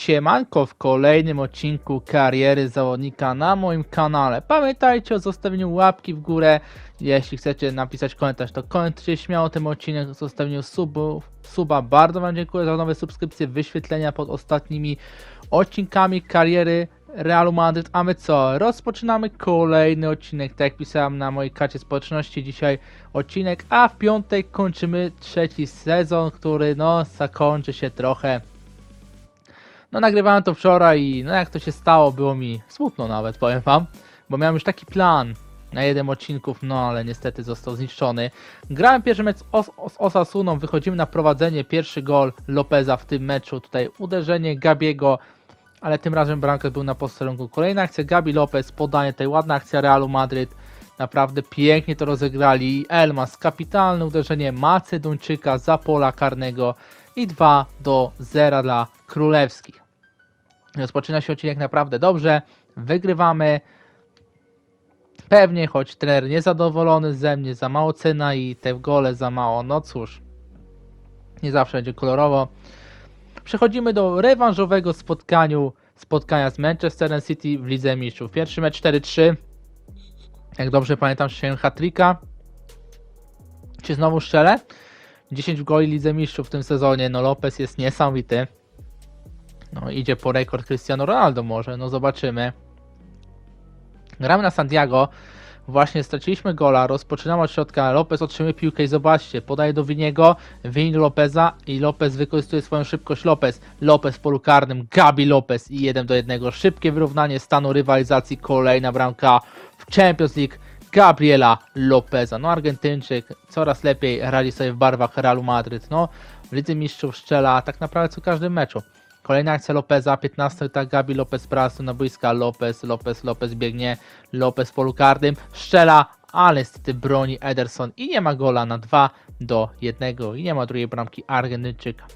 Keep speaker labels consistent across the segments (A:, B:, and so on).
A: siemanko w kolejnym odcinku kariery zawodnika na moim kanale. Pamiętajcie o zostawieniu łapki w górę. Jeśli chcecie napisać komentarz, to komentujcie śmiało ten odcinek, o zostawieniu subów, suba. Bardzo Wam dziękuję za nowe subskrypcje, wyświetlenia pod ostatnimi odcinkami kariery Realu Madryt. A my co? Rozpoczynamy kolejny odcinek, tak jak pisałem na mojej karcie społeczności. Dzisiaj odcinek, a w piątek kończymy trzeci sezon, który no zakończy się trochę no nagrywałem to wczoraj i no jak to się stało, było mi smutno nawet, powiem wam, bo miałem już taki plan na jeden odcinków, no ale niestety został zniszczony. Grałem pierwszy mecz z, Os z Osasuną, wychodzimy na prowadzenie, pierwszy gol Lopeza w tym meczu, tutaj uderzenie Gabiego, ale tym razem bramkarz był na posterunku. Kolejna akcja Gabi Lopez, podanie, tutaj ładna akcja Realu Madryt, naprawdę pięknie to rozegrali. Elmas, kapitalne uderzenie Macedończyka za pola karnego i 2 do 0 dla Królewskich. Rozpoczyna się odcinek naprawdę dobrze, wygrywamy. Pewnie, choć trener niezadowolony ze mnie, za mało cena i te gole za mało, no cóż, nie zawsze będzie kolorowo. Przechodzimy do rewanżowego spotkaniu, spotkania z Manchesterem City w Lidze Mistrzów. Pierwszy mecz 4-3, jak dobrze pamiętam, się hat-tricka. Czy znowu strzelę? 10 goli Lidze Mistrzów w tym sezonie, no Lopez jest niesamowity. No idzie po rekord Cristiano Ronaldo może, no zobaczymy. Gramy na Santiago, właśnie straciliśmy gola, rozpoczynamy od środka, Lopez otrzymuje piłkę i zobaczcie, podaje do Winiego, Wini do Lopeza i Lopez wykorzystuje swoją szybkość, Lopez, Lopez w polu karnym, Gabi Lopez i 1 do 1, szybkie wyrównanie stanu rywalizacji, kolejna bramka w Champions League, Gabriela Lopeza. No Argentyńczyk coraz lepiej radzi sobie w barwach Realu Madryt. No w Lidze Mistrzów strzela tak naprawdę co każdym meczu. Kolejna akcja Lopeza, 15 tak Gabi Lopez prasu na boiska, Lopez, Lopez, Lopez biegnie, Lopez w polu karnym, strzela, ale niestety broni Ederson i nie ma gola na 2 do 1 i nie ma drugiej bramki Argentyńczyka.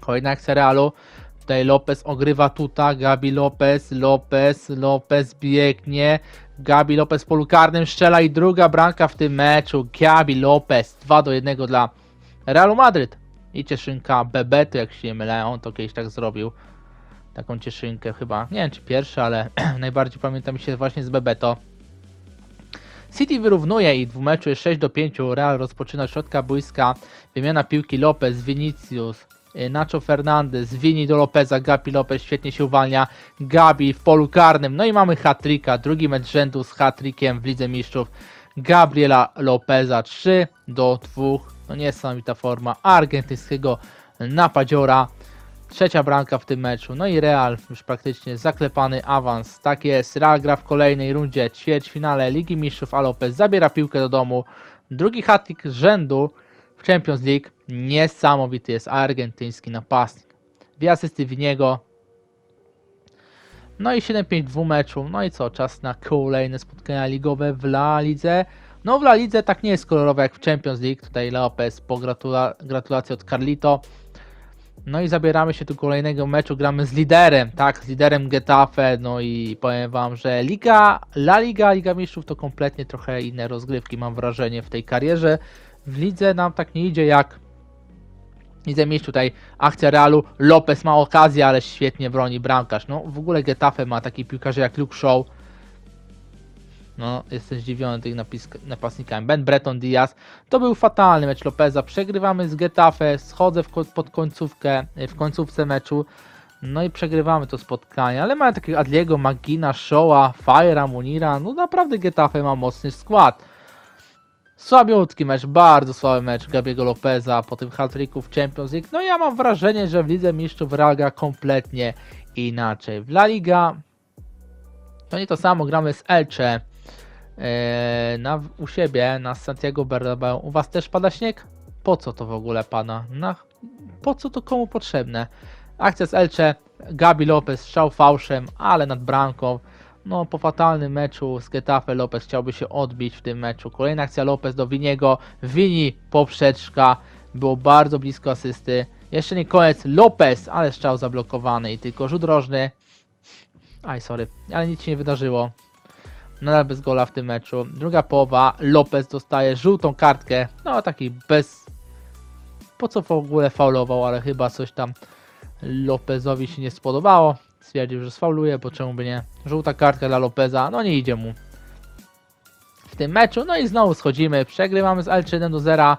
A: Kolejna akcja Realu, Tutaj Lopez ogrywa tuta, Gabi Lopez, Lopez, Lopez biegnie, Gabi Lopez polu karnym strzela i druga bramka w tym meczu, Gabi Lopez, 2 do 1 dla Realu Madryt. I cieszynka Bebeto, jak się nie mylę, on to kiedyś tak zrobił. Taką cieszynkę chyba, nie wiem czy pierwszy, ale najbardziej pamięta mi się właśnie z Bebeto. City wyrównuje i w meczu jest 6 do 5. Real rozpoczyna od środka boiska. Wymiana piłki Lopez, Vinicius, y, Nacho Fernandez, Vini do Lopeza, Gabi Lopez świetnie się uwalnia. Gabi w polu karnym. No i mamy hat-tricka, drugi mecz rzędu z hat-trickiem w Lidze Mistrzów. Gabriela Lopeza 3 do 2. No niesamowita forma argentyńskiego napadziora. Trzecia bramka w tym meczu. No i Real już praktycznie zaklepany awans. Tak jest. Real gra w kolejnej rundzie ćwierćfinale Ligi Mistrzów, a Lopez zabiera piłkę do domu. Drugi hat-trick z rzędu w Champions League. Niesamowity jest argentyński napastnik. Dwie asysty w niego. No i 7-5 w meczu. No i co? Czas na kolejne spotkania ligowe w La Lidze. No w La Lidze tak nie jest kolorowe jak w Champions League. Tutaj Lopez po gratula gratulacje od Carlito. No i zabieramy się do kolejnego meczu, gramy z liderem, tak, z liderem Getafe, no i powiem wam, że Liga, La Liga, Liga Mistrzów to kompletnie trochę inne rozgrywki, mam wrażenie, w tej karierze. W lidze nam tak nie idzie jak w Lidze Mistrzów, tutaj akcja Realu, Lopez ma okazję, ale świetnie broni bramkarz. No w ogóle Getafe ma taki piłkarze jak Luke Shaw, no, jestem zdziwiony tych napastnikami. Ben Breton Diaz. To był fatalny mecz Lopeza. Przegrywamy z Getafe, schodzę w pod końcówkę, w końcówce meczu. No i przegrywamy to spotkanie, ale mają takiego Adliego, Magina, Shoa, Fajera, Munira. No naprawdę Getafe ma mocny skład. Słabiutki mecz, bardzo słaby mecz Gabiego Lopeza po tym hat w Champions League. No ja mam wrażenie, że w Lidze Mistrzów Real gra kompletnie inaczej. W La Liga to nie to samo, gramy z Elche na, u siebie na Santiago Bernabeu. U was też pada śnieg? Po co to w ogóle pada? Na, po co to komu potrzebne? Akcja z Elche, Gabi Lopez strzał fałszem, ale nad bramką. No, po fatalnym meczu z Getafe Lopez chciałby się odbić w tym meczu. Kolejna akcja Lopez do Winiego. Wini poprzeczka. Było bardzo blisko asysty. Jeszcze nie koniec. Lopez, ale strzał zablokowany i tylko rzut rożny. Aj, sorry, ale nic się nie wydarzyło. Nadal bez gola w tym meczu. Druga połowa. Lopez dostaje żółtą kartkę. No, taki bez. Po co w ogóle faulował, ale chyba coś tam Lopezowi się nie spodobało. Stwierdził, że sfauluje, bo czemu by nie. Żółta kartka dla Lopeza, no nie idzie mu w tym meczu. No i znowu schodzimy, przegrywamy z Elche 1 do 0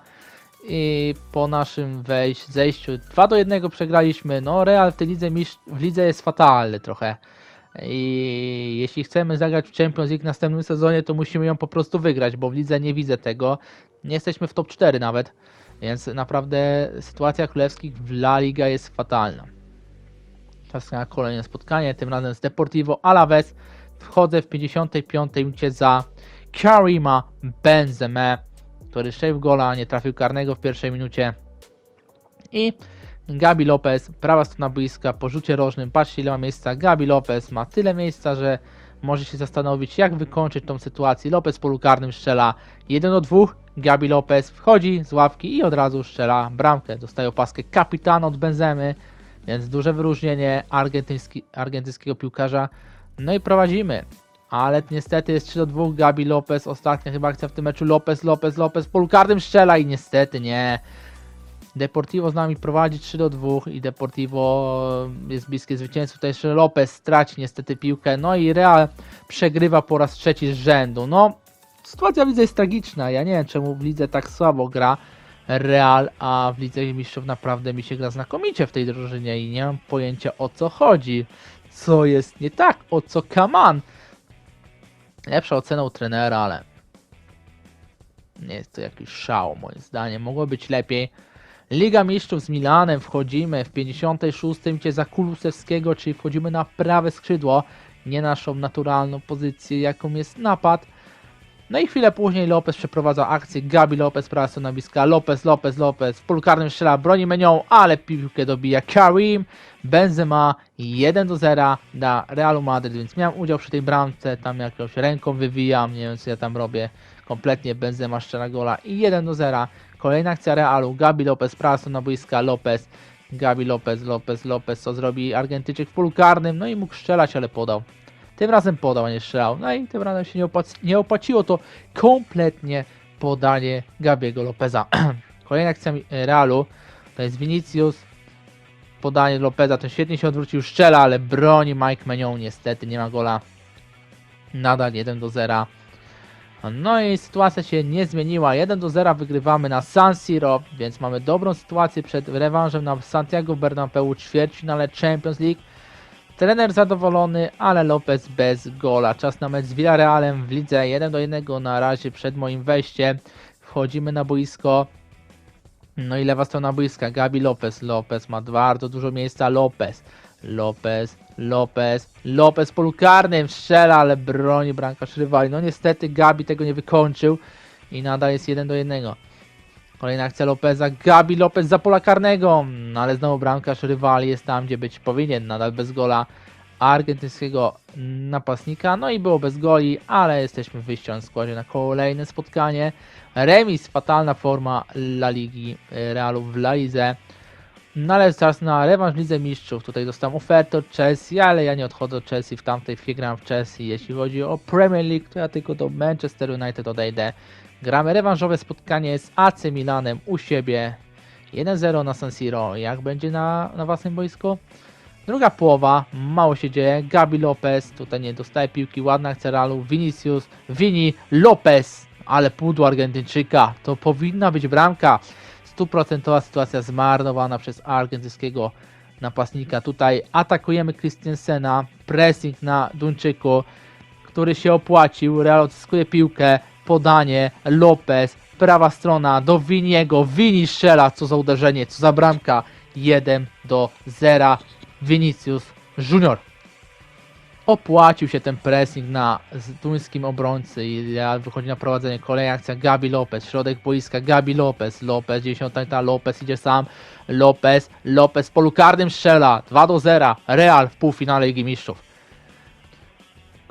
A: i po naszym wejś, zejściu 2 do 1 przegraliśmy. No Real w tej lidze, w lidze jest fatalny trochę. I jeśli chcemy zagrać w Champions League w następnym sezonie, to musimy ją po prostu wygrać, bo w lidze nie widzę tego. Nie jesteśmy w top 4 nawet, więc naprawdę sytuacja królewskich w La Liga jest fatalna. Czas na kolejne spotkanie, tym razem z Deportivo Alaves. Wchodzę w 55 minucie za Karima Benzema, który strzelił gola, nie trafił karnego w pierwszej minucie. I Gabi Lopez, prawa strona boiska, po rzucie rożnym, patrzcie ile ma miejsca. Gabi Lopez ma tyle miejsca, że może się zastanowić, jak wykończyć tą sytuację. Lopez w polu karnym strzela 1 do 2. Gabi Lopez wchodzi z ławki i od razu strzela bramkę. Dostaje opaskę kapitana od Benzemy, więc duże wyróżnienie argentyński, argentyńskiego piłkarza. No i prowadzimy. Ale niestety jest 3 do 2. Gabi Lopez, ostatnia chyba akcja w tym meczu. Lopez, Lopez, Lopez w polu karnym strzela i niestety nie. Deportivo z nami prowadzi 3 do 2 i Deportivo jest bliskie zwycięstwu. Tutaj jeszcze Lopez straci niestety piłkę. No i Real przegrywa po raz trzeci z rzędu. No, sytuacja w lidze jest tragiczna. Ja nie wiem czemu w lidze tak słabo gra Real, a w lidze mistrzów naprawdę mi się gra znakomicie w tej drużynie i nie mam pojęcia o co chodzi. Co jest nie tak? O co Kaman? Lepsza ocena u trenera, ale nie jest to jakiś szał moim zdaniem. Mogło być lepiej. Liga Mistrzów z Milanem. Wchodzimy w 56 minucie za Kulusewskiego, czyli wchodzimy na prawe skrzydło, nie naszą naturalną pozycję, jaką jest napad. No i chwilę później Lopez przeprowadza akcję, Gabi Lopez, prawa strona bliska, Lopez, Lopez, Lopez, w polu strzela, broni menią, ale piłkę dobija Karim, Benzema 1 do 0 dla Realu Madryt, więc miałem udział przy tej bramce, tam jakąś ręką wywijam, nie wiem co ja tam robię, kompletnie Benzema strzela gola i 1 do 0. Kolejna akcja Realu, Gabi Lopez, prawa strona boiska, Lopez, Gabi Lopez, Lopez, Lopez, co zrobi Argentyńczyk w polu karnym, no i mógł strzelać, ale podał. Tym razem podał, a nie strzelał. No i tym razem się nie, opłac- nie opłaciło to kompletnie podanie Gabiego Lopeza. Kolejna akcja Realu to jest Vinicius. Podanie Lopeza, ten świetnie się odwrócił, strzela, ale broni Mike Menion. Niestety nie ma gola. Nadal 1 do 0. No i sytuacja się nie zmieniła. 1 do 0 wygrywamy na San Siro, więc mamy dobrą sytuację przed rewanżem na Santiago Bernabeu ćwierćfinale Champions League. Trener zadowolony, ale Lopez bez gola. Czas na mecz z Villarrealem w lidze 1 do 1 na razie przed moim wejściem. Wchodzimy na boisko. No i lewa strona boiska. Gabi Lopez. Lopez ma bardzo dużo miejsca. Lopez. Lopez. Lopez. Lopez polu karnym strzela, ale broni bramkarz rywali. No niestety Gabi tego nie wykończył i nadal jest 1 do 1. Kolejna akcja Lopeza, Gabi Lopez za pola karnego, no ale znowu bramkarz rywali jest tam, gdzie być powinien, nadal bez gola argentyńskiego napastnika, no i było bez goli, ale jesteśmy w wyjściowym składzie na kolejne spotkanie. Remis, fatalna forma La Ligi Realu w La Lidze. No ale czas na rewanż Lidze Mistrzów. Tutaj dostałem ofertę od Chelsea, ale ja nie odchodzę od Chelsea w tamtej chwili gram w Chelsea. Jeśli chodzi o Premier League, to ja tylko do Manchester United odejdę. Gramy rewanżowe spotkanie z AC Milanem u siebie. 1-0 na San Siro. Jak będzie na, na własnym boisku? Druga połowa, mało się dzieje. Gabi Lopez, tutaj nie dostaje piłki, ładna akcja Realu. Vinicius, Vini, Lopez, ale pudło Argentyńczyka. To powinna być bramka. Stuprocentowa sytuacja zmarnowana przez argentyńskiego napastnika. Tutaj atakujemy Christensena, pressing na Duńczyku, który się opłacił. Real odzyskuje piłkę, podanie, Lopez, prawa strona do Winiego. Wini strzela, co za uderzenie, co za bramka. 1 do 0. Vinicius Junior. Opłacił się ten pressing na duńskim obrońcy i wychodzi na prowadzenie. Kolejna akcja Gabi Lopez, środek boiska Gabi Lopez, Lopez, 10 ta Lopez idzie sam, Lopez, Lopez w polu karnym strzela, 2 do 0, Real w półfinale Ligi Mistrzów.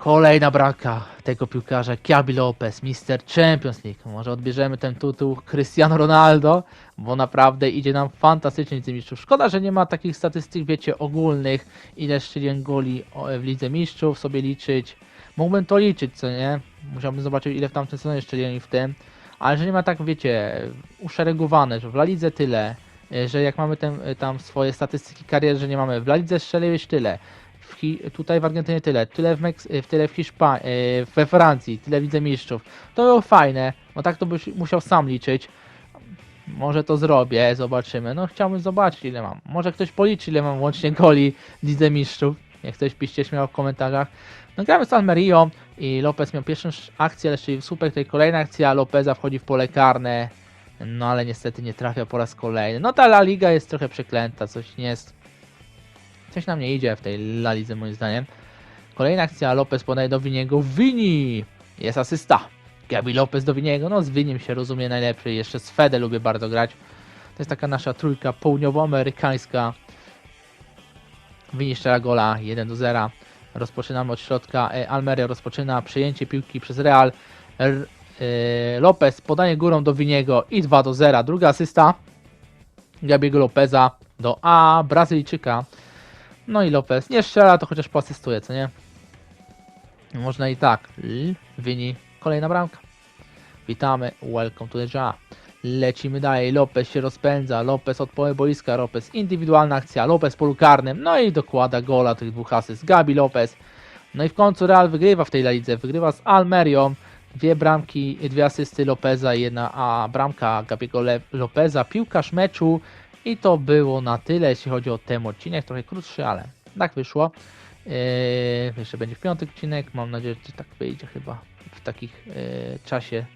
A: Kolejna bramka tego piłkarza, Gabi Lopez, Mister Champions League. Może odbierzemy ten tytuł Cristiano Ronaldo, bo naprawdę idzie nam fantastycznie w Lidze Mistrzów. Szkoda, że nie ma takich statystyk, wiecie, ogólnych, ile strzeliłem goli w Lidze Mistrzów, sobie liczyć. Mógłbym to liczyć, co nie? Musiałbym zobaczyć, ile w tamtym sezonie strzeliłem w tym. Ale że nie ma tak, wiecie, uszeregowane, że w La Lidze tyle, e, że jak mamy ten, e, tam swoje statystyki kariery, że nie mamy w La Lidze strzeliłeś tyle, w tutaj w Argentynie tyle, tyle w, Meks e, tyle w Hiszpanii, we Francji, tyle widzę mistrzów. To było fajne, no tak to byś musiał sam liczyć. Może to zrobię, zobaczymy. No chciałbym zobaczyć ile mam. Może ktoś policzy ile mam łącznie goli w Lidze Mistrzów. Jak ktoś piszcie śmiało w komentarzach. No gramy z Almerio i Lopez miał pierwszą sz- akcję, ale jeszcze super tutaj kolejna akcja. Lopeza wchodzi w pole karne. No ale niestety nie trafia po raz kolejny. No ta La Liga jest trochę przeklęta, coś nie jest. Coś nam nie idzie w tej La Lidze moim zdaniem. Kolejna akcja, Lopez podaje do Winiego. Wini! Jest asysta. Gabi Lopez do Winiego. No z Winiem się rozumie najlepiej. Jeszcze z Fede lubię bardzo grać. To jest taka nasza trójka południowoamerykańska. Wini strzela gola 1 do 0. Rozpoczynamy od środka. E, Almeria rozpoczyna przejęcie piłki przez Real. R, e, Lopez podaje górą do Winiego i 2 do 0. Druga asysta Gabiego Lopeza do A, Brazylijczyka. No i Lopez. Nie strzela, to chociaż poasystuje, co nie? Można i tak. L, Wini, kolejna bramka. Witamy, welcome to the job. Lecimy dalej, Lopez się rozpędza, Lopez od połowy boiska, Lopez indywidualna akcja, Lopez polu karnym, no i dokłada gola tych dwóch asyst, Gabi Lopez. No i w końcu Real wygrywa w tej Lidze, wygrywa z Almerią, dwie bramki, dwie asysty Lopeza i jedna a. Bramka Gabiego Le Lopeza, piłkarz meczu i to było na tyle, jeśli chodzi o ten odcinek, trochę krótszy, ale tak wyszło. Yy, jeszcze będzie w piątek odcinek, mam nadzieję, że tak wyjdzie chyba w takich yy, czasie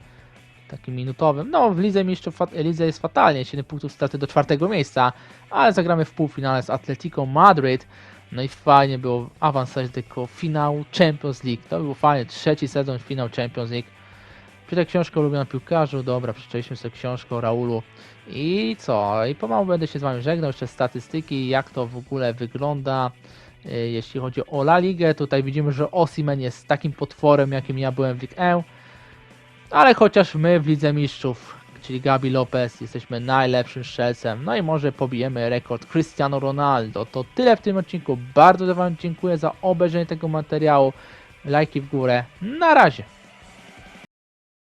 A: takim minutowym. No, w Lidze Mistrzów Lidze jest fatalnie, 7 punktów straty do czwartego miejsca, ale zagramy w półfinale z Atletico Madryt. No i fajnie było awansować tego finału Champions League. To był fajnie, trzeci sezon finał Champions League. Czytaj książkę o piłkarzu, dobra, przeczytaliśmy sobie książkę o Raulu. I co? I pomału będę się z Wami żegnał, jeszcze statystyki, jak to w ogóle wygląda, yy, jeśli chodzi o La Ligę. Tutaj widzimy, że Osimen jest takim potworem, jakim ja byłem w Ligue 1. Ale chociaż my w Lidze Mistrzów, czyli Gabi Lopez, jesteśmy najlepszym strzelcem, no i może pobijemy rekord Cristiano Ronaldo. To tyle w tym odcinku. Bardzo Wam dziękuję za obejrzenie tego materiału. Lajki w górę. Na razie.